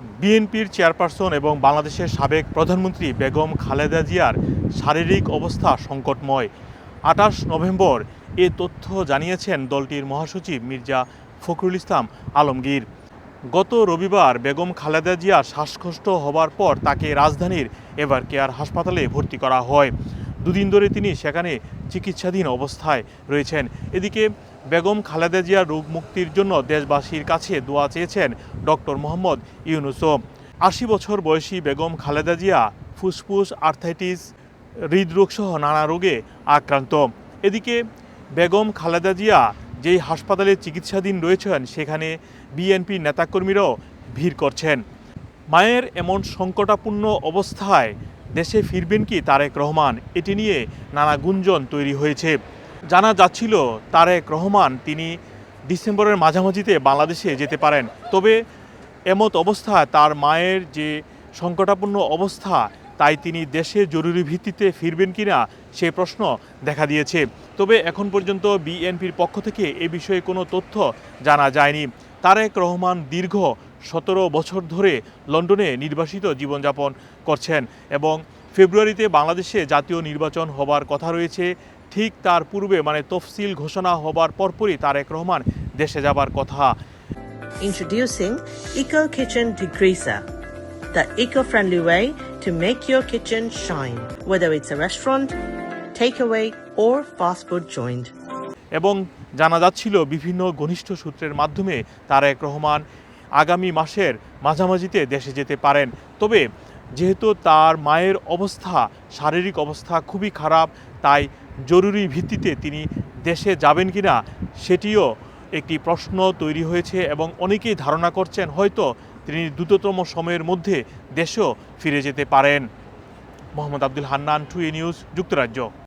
বিএনপির চেয়ারপারসন এবং বাংলাদেশের সাবেক প্রধানমন্ত্রী বেগম খালেদা জিয়ার শারীরিক অবস্থা সংকটময়। আঠাশ নভেম্বর এ তথ্য জানিয়েছেন দলটির মহাসচিব মির্জা ফখরুল ইসলাম আলমগীর। গত রবিবার বেগম খালেদা জিয়ার শ্বাসকষ্ট হবার পর তাকে রাজধানীর এভার কেয়ার হাসপাতালে ভর্তি করা হয়। দুদিন ধরে তিনি সেখানে চিকিৎসাধীন অবস্থায় রয়েছেন। এদিকে বেগম খালেদা জিয়ার রোগ মুক্তির জন্য দেশবাসীর কাছে দোয়া চেয়েছেন ডক্টর মোহাম্মদ ইউনুসও। আশি বছর বয়সী বেগম খালেদা জিয়া ফুসফুস, আর্থাইটিস হৃদরোগসহ নানা রোগে আক্রান্ত। এদিকে বেগম খালেদা জিয়া যেই হাসপাতালে চিকিৎসাধীন রয়েছেন, সেখানে বিএনপি নেতাকর্মীরাও ভিড় করছেন। মায়ের এমন সংকটাপূর্ণ অবস্থায় দেশে ফিরবেন কি তারেক রহমান? এটি নিয়ে নানা গুঞ্জন তৈরি হয়েছে। জানা যাচ্ছিল তারেক রহমান তিনি ডিসেম্বরের মাঝামাঝিতে বাংলাদেশে যেতে পারেন। তবে এমত অবস্থায় তার মায়ের যে সংকটাপূর্ণ অবস্থা, তাই তিনি দেশে জরুরি ভিত্তিতে ফিরবেন কিনা সে প্রশ্ন দেখা দিয়েছে। তবে এখন পর্যন্ত বিএনপির পক্ষ থেকে এ বিষয়ে কোনো তথ্য জানা যায়নি। তারেক রহমান দীর্ঘ সতেরো বছর ধরে লন্ডনে নির্বাসিত জীবনযাপন করছেন এবং ফেব্রুয়ারিতে বাংলাদেশে জাতীয় নির্বাচন হবার কথা রয়েছে। ঠিক তার পূর্বে মানে তফসিল ঘোষণা হবার পরপরই তারেক রহমান দেশে যাবার কথা Introducing Eco Kitchen Degreaser, the eco-friendly way to make your kitchen shine, whether it's a restaurant, takeaway, or fast food joint. এবং জানা যাচ্ছিল বিভিন্ন ঘনিষ্ঠ সূত্রের মাধ্যমে তারেক রহমান আগামী মাসের মাঝামাঝিতে দেশে যেতে পারেন তবে যেহেতু তার মায়ের অবস্থা শারীরিক অবস্থা খুবই খারাপ তাই জরুরি ভিত্তিতে তিনি দেশে যাবেন কি না সেটিও একটি প্রশ্ন তৈরি হয়েছে এবং অনেকেই ধারণা করছেন হয়তো তিনি দ্রুততম সময়ের মধ্যে দেশেও ফিরে যেতে পারেন। Mohammad Abdul Hannan to A news, যুক্তরাজ্য।